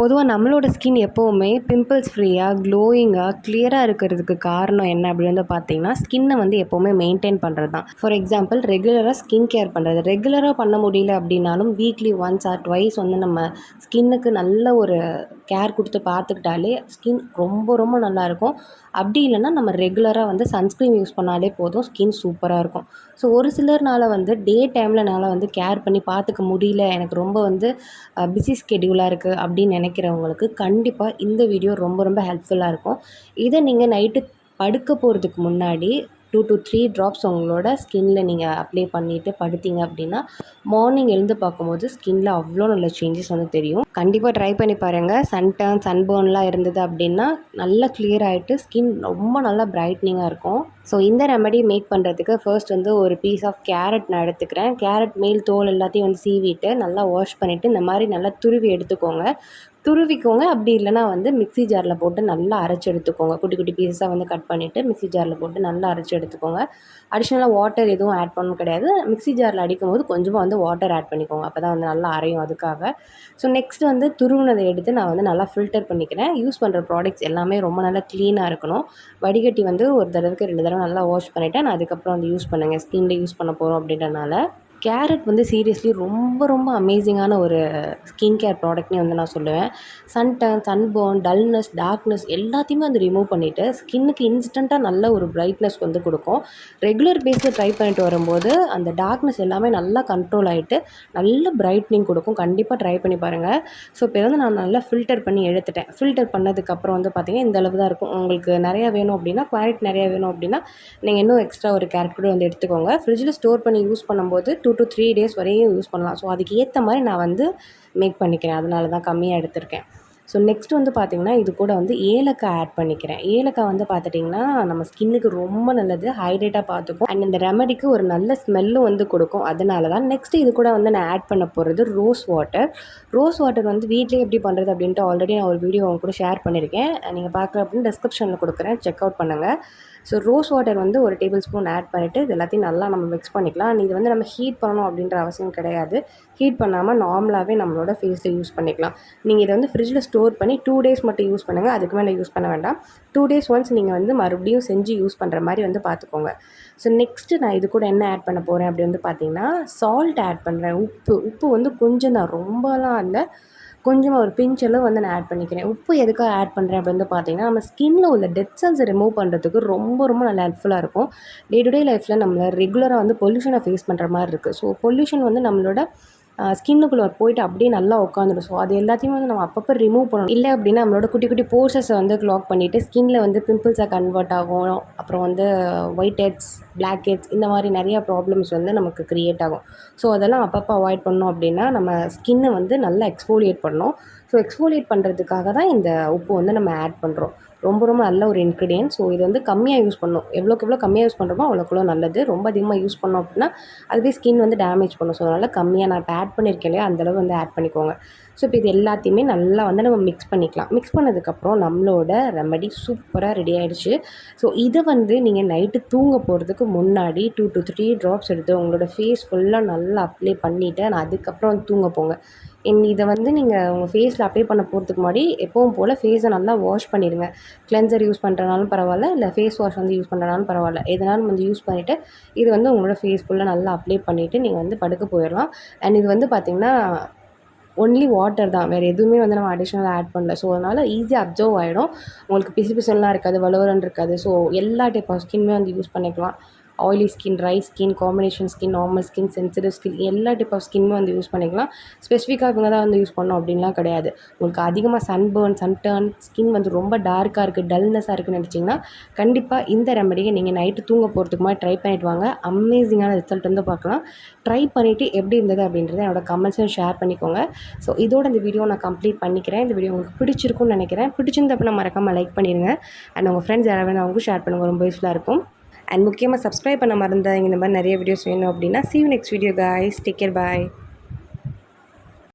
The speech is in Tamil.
பொதுவாக நம்மளோட ஸ்கின் எப்போவுமே பிம்பிள்ஸ் ஃப்ரீயாக க்ளோயிங்காக கிளியராக இருக்கிறதுக்கு காரணம் என்ன அப்படின்னு வந்து பார்த்தீங்கன்னா ஸ்கின்னை வந்து எப்போவுமே மெயின்டைன் பண்ணுறது தான் ஃபார் எக்ஸாம்பிள் ரெகுலராக ஸ்கின் கேர் பண்ணுறது ரெகுலராக பண்ண முடியல அப்படின்னாலும் வீக்லி ஒன்ஸ் ஆர் ட்வைஸ் வந்து நம்ம ஸ்கின்னுக்கு நல்ல ஒரு கேர் கொடுத்து பார்த்துக்கிட்டாலே ஸ்கின் ரொம்ப ரொம்ப நல்லாயிருக்கும் அப்படி இல்லைன்னா நம்ம ரெகுலராக வந்து சன்ஸ்க்ரீன் யூஸ் பண்ணாலே போதும் ஸ்கின் சூப்பராக இருக்கும். ஸோ ஒரு சிலர்னால வந்து டே டைமில் என்னால் வந்து கேர் பண்ணி பார்த்துக்க முடியல. எனக்கு ரொம்ப வந்து பிஸி ஸ்கெடியூலாக இருக்குது அப்படின்னு நினைக்கிறவங்களுக்கு கண்டிப்பாக இந்த வீடியோ ரொம்ப ரொம்ப ஹெல்ப்ஃபுல்லாக இருக்கும். இதை நீங்கள் நைட்டு படுக்க போகிறதுக்கு முன்னாடி டூ டு த்ரீ ட்ராப்ஸ் உங்களோட ஸ்கின்னில் நீங்கள் அப்ளை பண்ணிவிட்டு படுத்தீங்க அப்படின்னா மார்னிங் எழுந்து பார்க்கும்போது ஸ்கின்ல அவ்வளோ நல்ல சேஞ்சஸ் வந்து தெரியும். கண்டிப்பாக ட்ரை பண்ணி பாருங்கள் சன் டர்ன் சன்பர்ன்லாம் இருந்தது அப்படின்னா நல்லா கிளியர் ஆகிட்டு ஸ்கின் ரொம்ப நல்லா பிரைட்னிங்காக இருக்கும். ஸோ இந்த ரெமடி மேக் பண்ணுறதுக்கு ஃபர்ஸ்ட் வந்து ஒரு பீஸ் ஆஃப் கேரட் நான் எடுத்துக்கிறேன். கேரட் மேல் தோல் எல்லாத்தையும் வந்து சீவிட்டு நல்லா வாஷ் பண்ணிவிட்டு இந்த மாதிரி நல்லா துருவி எடுத்துக்கோங்க. துருவிக்கோங்க. அப்படி இல்லைனா வந்து மிக்சி ஜாரில் போட்டு நல்லா அரைச்சி எடுத்துக்கோங்க. குட்டி குட்டி பீஸாக வந்து கட் பண்ணிவிட்டு மிக்ஸி ஜாரில் போட்டு நல்லா அரைச்சி எடுத்துக்கோங்க. அடிஷ்னலாக வாட்டர் எதுவும் ஆட் பண்ணணும் கிடையாது. மிக்ஸி ஜாரில் அடிக்கும்போது கொஞ்சமாக வந்து வாட்டர் ஆட் பண்ணிக்கோங்க. அப்போ தான் வந்து நல்லா அரையும் அதுக்காக. ஸோ நெக்ஸ்ட் வந்து துருவினதை எடுத்து நான் வந்து நல்லா ஃபில்டர் பண்ணிக்கிறேன். யூஸ் பண்ணுற ப்ராடக்ட்ஸ் எல்லாமே ரொம்ப நல்லா க்ளீனாக இருக்கணும். வடிகட்டி வந்து ஒரு தடவைக்கு ரெண்டு தடவை நல்லா வாஷ் பண்ணிவிட்டேன் நான் அதுக்கப்புறம் வந்து யூஸ் பண்ணுங்கள் ஸ்கின்ல யூஸ் பண்ண போகிறோம் அப்படின்றனால. கேரட் வந்து சீரியஸ்லி ரொம்ப ரொம்ப அமேசிங்கான ஒரு ஸ்கின் கேர் ப்ராடக்ட்னே வந்து நான் சொல்லுவேன். Sun tan sunburn dullness darkness எல்லாத்தையுமே வந்து ரிமூவ் பண்ணிவிட்டு ஸ்கின்னுக்கு இன்ஸ்டண்ட்டாக நல்ல ஒரு பிரைட்னஸ் வந்து கொடுக்கும். ரெகுலர் பேஸில் ட்ரை பண்ணிட்டு வரும்போது அந்த டார்க்னஸ் எல்லாமே நல்லா கண்ட்ரோல் ஆகிட்டு நல்ல பிரைட்னிங் கொடுக்கும். கண்டிப்பாக ட்ரை பண்ணி பாருங்கள் ஸோ இப்போ வந்து நான் நல்லா ஃபில்டர் பண்ணி எடுத்துட்டேன். ஃபில்டர் பண்ணதுக்கப்புறம் வந்து பார்த்திங்கன்னா இந்த அளவு தான் இருக்கும். உங்களுக்கு நிறையா வேணும் அப்படின்னா குவாலிட்டி நிறையா வேணும் அப்படின்னா நீங்கள் இன்னும் எக்ஸ்ட்ரா ஒரு கேரட் கூட வந்து எடுத்துக்கோங்க. ஃப்ரிட்ஜில் ஸ்டோர் பண்ணி யூஸ் பண்ணும்போது two two to three days வரையும் யூஸ் பண்ணலாம். ஸோ அதுக்கு ஏற்ற மாதிரி நான் வந்து மேக் பண்ணிக்கிறேன். அதனால தான் கம்மியாக எடுத்திருக்கேன். ஸோ நெக்ஸ்ட் வந்து பார்த்திங்கன்னா இது கூட வந்து ஏலக்காய் ஆட் பண்ணிக்கிறேன். ஏலக்காய் வந்து பார்த்துட்டிங்கன்னா நம்ம ஸ்கின்னுக்கு ரொம்ப நல்லது. ஹைட்ரேட்டாக பார்த்துக்கும் அண்ட் இந்த ரெமடிக்கு ஒரு நல்ல ஸ்மெல்லும் வந்து கொடுக்கும். அதனால தான் நெக்ஸ்ட் இது கூட வந்து நான் ஆட் பண்ண போகிறது ரோஸ் வாட்டர் ரோஸ் வாட்டர் வந்து வீட்லேயே எப்படி பண்ணுறது அப்படின்ட்டு ஆல்ரெடி நான் ஒரு வீடியோ அவங்க கூட ஷேர் பண்ணியிருக்கேன் நீங்கள் பார்க்குற அப்படின்னு டிஸ்கிரிப்ஷனில் கொடுக்குறேன். செக் அவுட் பண்ணுங்கள் ஸோ ரோஸ் வாட்டர் வந்து ஒரு டேபிள் ஸ்பூன் ஆட் பண்ணிவிட்டு இது எல்லாத்தையும் நல்லா நம்ம மிக்ஸ் பண்ணிக்கலாம். இது வந்து நம்ம ஹீட் பண்ணணும் அப்படின்ற அவசியம் கிடையாது. ஹீட் பண்ணாமல் நார்மலாகவே நம்மளோட ஃபேஸில் யூஸ் பண்ணிக்கலாம். நீங்கள் இதை வந்து ஃப்ரிட்ஜில் ஸ்டோர் பண்ணி டூ டேஸ் மட்டும் யூஸ் பண்ணுங்கள் அதுக்கு மேலே யூஸ் பண்ண வேண்டாம். டூ டேஸ் ஒன்ஸ் நீங்கள் வந்து மறுபடியும் செஞ்சு யூஸ் பண்ணுற மாதிரி வந்து பார்த்துக்கோங்க. ஸோ நெக்ஸ்ட்டு நான் இது கூட என்ன ஆட் பண்ண போகிறேன் அப்படி வந்து பார்த்தீங்கன்னா சால்ட் ஆட் பண்ணுறேன் உப்பு உப்பு வந்து கொஞ்சம் தான் ரொம்பலாம் இல்லை. கொஞ்சமாக ஒரு பிஞ்ச் அளவு வந்து நான் ஆட் பண்ணிக்கிறேன். உப்பு எதுக்காக ஆட் பண்ணுறேன் அப்படின்னு பார்த்தீங்கன்னா நம்ம ஸ்கின்னில் உள்ள டெட் செல்ஸை ரிமூவ் பண்ணுறதுக்கு ரொம்ப ரொம்ப நல்லா ஹெல்ப்ஃபுல்லாக இருக்கும். டே டு டே லைஃப்பில் நம்மளை ரெகுலராக வந்து பொல்யூஷனை ஃபேஸ் பண்ணுற மாதிரி இருக்குது ஸோ பொல்யூஷன் வந்து நம்மளோட ஸ்கின்னுக்குள்ளே போயிட்டு அப்படியே நல்லா உட்காந்துடும் ஸோ அது எல்லாத்தையுமே வந்து நம்ம அப்பப்போ ரிமூவ் பண்ணணும். இல்லை அப்படின்னா நம்மளோட குட்டி குட்டி போர்சஸை வந்து க்ளாக் பண்ணிவிட்டு ஸ்கின்ல வந்து பிம்பிள்ஸாக கன்வெர்ட் ஆகும். அப்புறம் வந்து ஒயிட் ஹெட்ஸ் பிளாக் ஹெட்ஸ் இந்த மாதிரி நிறையா ப்ராப்ளம்ஸ் வந்து நமக்கு க்ரியேட் ஆகும். ஸோ அதெல்லாம் அப்பப்போ அவாய்ட் பண்ணோம் அப்படின்னா நம்ம ஸ்கின்னை வந்து நல்லா எக்ஸ்போலியேட் பண்ணணும். ஸோ எக்ஸ்ஃபோலியேட் பண்ணுறதுக்காக தான் இந்த உப்பு வந்து நம்ம ஆட் பண்ணுறோம் ரொம்ப ரொம்ப நல்ல ஒரு இன்க்ரீடியன்ட் ஸோ இது வந்து கம்மியாக யூஸ் பண்ணும். எவ்வளோக்கு எவ்வளோ கம்மியாக யூஸ் பண்ணுறோமோ அவ்வளோக்குள்ள நல்லது. ரொம்ப அதிகமாக யூஸ் பண்ணோம் அப்படின்னா அதுவே ஸ்கின் வந்து டேமேஜ் பண்ணும். ஸோ அதனால் கம்மியாக நான் இப்போ ஆட் பண்ணியிருக்கேன் இல்லையா அந்தளவு வந்து ஆட் பண்ணிக்கோங்க. ஸோ இப்போ இது எல்லாத்தையுமே நல்லா வந்து நம்ம மிக்ஸ் பண்ணிக்கலாம். மிக்ஸ் பண்ணதுக்கப்புறம் நம்மளோட ரெமடி சூப்பராக ரெடி ஆகிடுச்சு ஸோ இதை வந்து நீங்கள் நைட்டு தூங்க போகிறதுக்கு முன்னாடி டூ டு த்ரீ ட்ராப்ஸ் எடுத்து உங்களோட ஃபேஸ் ஃபுல்லாக நல்லா அப்ளை பண்ணிவிட்டு நான் அதுக்கப்புறம் தூங்க போங்க. இன் இதை வந்து நீங்கள் உங்கள் ஃபேஸில் அப்ளை பண்ண போகிறதுக்கு முன்னாடி எப்பவும் போல் ஃபேஸை நல்லா வாஷ் பண்ணிடுங்க. கிளென்சர் யூஸ் பண்ணுறனாலும் பரவாயில்ல இல்லை ஃபேஸ் வாஷ் வந்து யூஸ் பண்ணுறனாலும் பரவாயில்ல. எதனாலும் வந்து யூஸ் பண்ணிவிட்டு இது வந்து உங்களோட ஃபேஸ் ஃபுல்லாக நல்லா அப்ளை பண்ணிவிட்டு நீங்கள் வந்து படுக்க போயிடலாம். அண்ட் இது வந்து பார்த்திங்கன்னா ஒன்லி வாட்டர் தான். வேறு எதுவுமே வந்து நம்ம அடிஷ்னலாக ஆட் பண்ணல. ஸோ அதனால் ஈஸியாக அப்சர்வ் ஆகிடும் உங்களுக்கு பிசு பிசுலாம் இருக்காது வலுவலன்னு இருக்காது. ஸோ எல்லா டைப் ஆஃப் ஸ்கின்மே வந்து யூஸ் பண்ணிக்கலாம். Oily skin dry skin combination skin normal skin sensitive skin எல்லா டைப் ஆஃப் ஸ்கின்னும் வந்து யூஸ் பண்ணிக்கலாம். ஸ்பெசிஃபிக்காக இவங்க தான் வந்து யூஸ் பண்ணோம் அப்படின்லாம் கிடையாது. உங்களுக்கு அதிகமாக sunburn Sun turn skin வந்து ரொம்ப டார்க்காக இருக்குது டல்னஸாக இருக்குன்னு நினச்சிங்கன்னா கண்டிப்பாக இந்த ரெமடியை நீங்கள் நைட்டு தூங்க போகிறதுக்கு மாதிரி ட்ரை பண்ணிட்டு வாங்க. அமேசிங்கான ரிசல்ட் வந்து பார்க்கலாம். ட்ரை பண்ணிவிட்டு எப்படி இருந்தது அப்படின்றத என்னோட கமெண்ட்ஸும் ஷேர் பண்ணிக்கோங்க. ஸோ இதோட இந்த வீடியோ நான் கம்ப்ளீட் பண்ணிக்கிறேன். இந்த வீடியோ உங்களுக்கு பிடிச்சிருக்கும்னு நினைக்கிறேன். பிடிச்சிருந்தப்ப நான் மறக்காமல் லைக் பண்ணிடுங்க அண்ட் உங்கள் ஃப்ரெண்ட்ஸ் யாராவது அவங்களுக்கும் ஷேர் பண்ணுங்கள் ரொம்ப யூஸ்ஃபுல்லாக இருக்கும். அண்ட் முக்கியமாக சப்ஸ்கிரைப் பண்ண மறந்த இந்த மாதிரி நிறைய வீடியோஸ் வேணும் அப்படின்னா see you next video guys take care bye